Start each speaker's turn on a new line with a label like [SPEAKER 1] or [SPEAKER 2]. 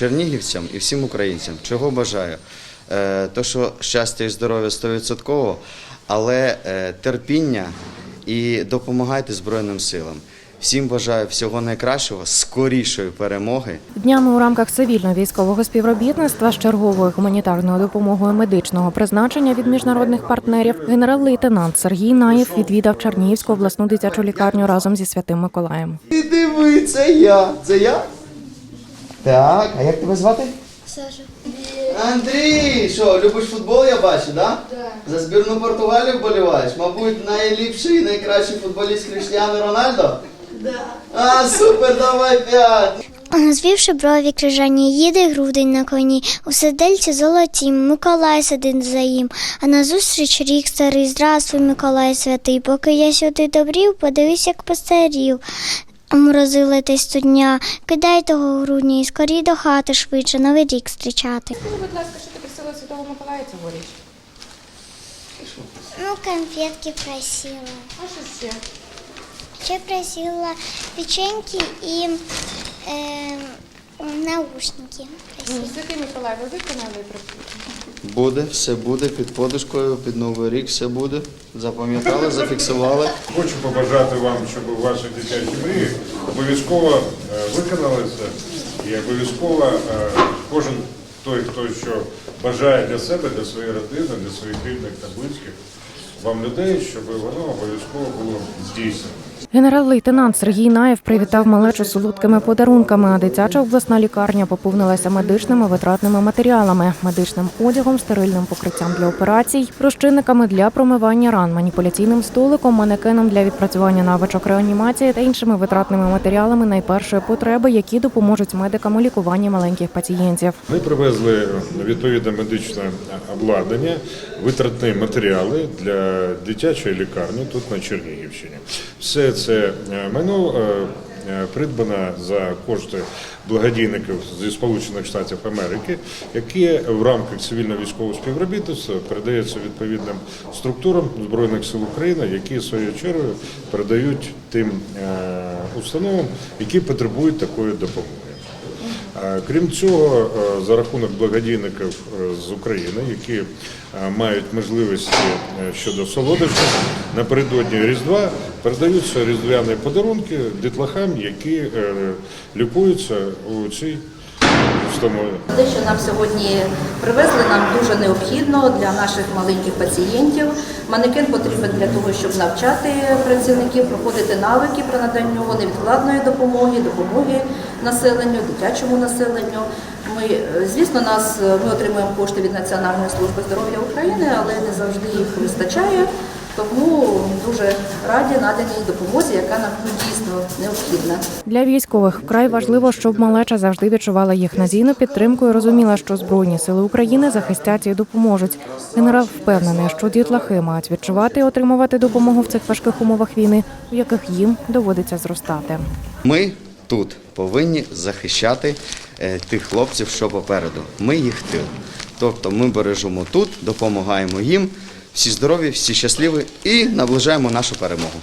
[SPEAKER 1] чернігівцям і всім українцям. Чого бажаю? Е, То, що щастя і здоров'я 100%, але е, терпіння і допомагайте Збройним силам. Всім бажаю всього найкращого, скорішої перемоги.
[SPEAKER 2] Днями у рамках цивільно-військового співробітництва з черговою гуманітарною допомогою медичного призначення від міжнародних партнерів генерал-лейтенант Сергій Наєв відвідав Чернігівську обласну дитячу лікарню разом зі святим Миколаєм.
[SPEAKER 1] Ти диви, це я. Це я? Так, а як тебе звати?
[SPEAKER 3] Саша.
[SPEAKER 1] Андрій, що, любиш футбол, я бачу, да? За збірну Португалію вболіваєш? Мабуть, найліпший і найкращий футболіст Кріштіану Рональдо? Да. А, супер, давай п'ять.
[SPEAKER 3] Звівши брові крижані, їде грудень на коні, у седельці золотім, Миколай сидить за їм, а назустріч рік старий, здравствуй, Миколай святий, поки я сюди добрів, подивись, як постарів. Морозили десь студня, кидай того грудня і скорій до хати швидше, новий рік зустрічати.
[SPEAKER 2] Скажи, будь ласка, що ти просила Святого Миколая цьогоріч?
[SPEAKER 3] Ну, конфетки просила.
[SPEAKER 2] А що ще?
[SPEAKER 3] Ще просила печеньки і е, наушники.
[SPEAKER 2] Святий Миколай, ви виконали
[SPEAKER 1] Буде, все буде під подушкою, під Новий рік, все буде. Запам'ятали, зафіксували.
[SPEAKER 4] Хочу побажати вам, щоб ваші дитячі мрії обов'язково е, виконалися і обов'язково е, кожен той, хто що бажає для себе, для своєї родини, для своїх рідних та близьких, вам людей, щоб воно обов'язково було здійснено.
[SPEAKER 2] Генерал-лейтенант Сергій Наєв привітав малечу солодкими подарунками, а дитяча обласна лікарня поповнилася медичними витратними матеріалами, медичним одягом, стерильним покриттям для операцій, розчинниками для промивання ран, маніпуляційним столиком, манекеном для відпрацювання навичок реанімації та іншими витратними матеріалами найпершої потреби, які допоможуть медикам у лікуванні маленьких пацієнтів.
[SPEAKER 4] Ми привезли відповідне медичне обладнання, витратні матеріали для дитячої лікарні тут на Чернігівщині. Все це е, майно е, е, за кошти благодійників зі Сполучених Штатів Америки, які в рамках цивільно-військового співробітництва передаються відповідним структурам збройних сил України, які своєю чергою передають тим установам, які потребують такої допомоги. Е, Крім цього, е, за рахунок благодійників е, з України, які мають можливості щодо солодощів, напередодні Різдва передаються різдвяні подарунки дітлахам, які лікуються у цій установі.
[SPEAKER 5] Те, що нам сьогодні привезли, нам дуже необхідно для наших маленьких пацієнтів. Манекен потрібен для того, щоб навчати працівників, проходити навики про надання невідкладної допомоги, допомоги населенню, дитячому населенню. Ми, е, звісно, нас е, ми отримуємо кошти від Національної служби здоров'я України, але не завжди їх вистачає. Тому дуже раді наданій допомозі, яка нам дійсно необхідна.
[SPEAKER 2] Для військових вкрай важливо, щоб малеча завжди відчувала їх надійну підтримку і розуміла, що збройні сили України захистять і допоможуть. Генерал впевнений, що дітлахи мають відчувати і отримувати допомогу в цих важких умовах війни, в яких їм доводиться зростати.
[SPEAKER 1] Ми тут повинні захищати е, тих хлопців, що попереду. Ми їх тил. Тобто ми бережемо тут, допомагаємо їм. Всі здорові, всі щасливі і наближаємо нашу перемогу.